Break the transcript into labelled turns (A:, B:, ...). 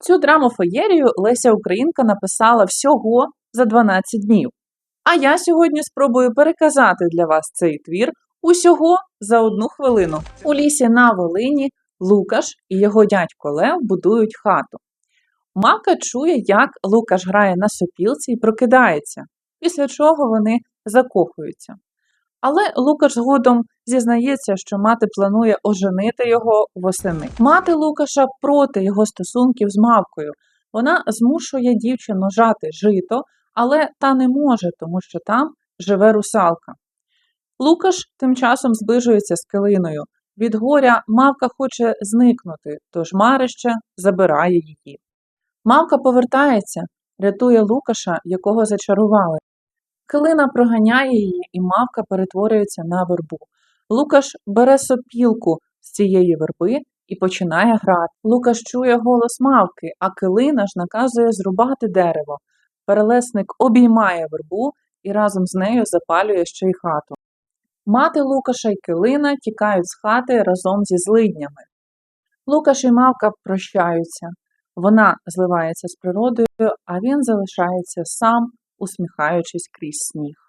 A: Цю драму феєрію Леся Українка написала всього за 12 днів. А я сьогодні спробую переказати для вас цей твір усього за одну хвилину. У лісі на Волині Лукаш і його дядько Лев будують хату. Мавка чує, як Лукаш грає на сопілці і прокидається, після чого вони закохуються. Але Лукаш згодом зізнається, що мати планує оженити його восени. Мати Лукаша проти його стосунків з мавкою. Вона змушує дівчину жати жито, але та не може, тому що там живе русалка. Лукаш тим часом зближується з килиною. Від горя мавка хоче зникнути, тож Марище забирає її. Мавка повертається, рятує Лукаша, якого зачарували. Килина проганяє її, і мавка перетворюється на вербу. Лукаш бере сопілку з цієї верби і починає грати. Лукаш чує голос мавки, а килина ж наказує зрубати дерево. Перелесник обіймає вербу і разом з нею запалює ще й хату. Мати Лукаша й килина тікають з хати разом зі злиднями. Лукаш і мавка прощаються. Вона зливається з природою, а він залишається сам, усміхаючись крізь сніг.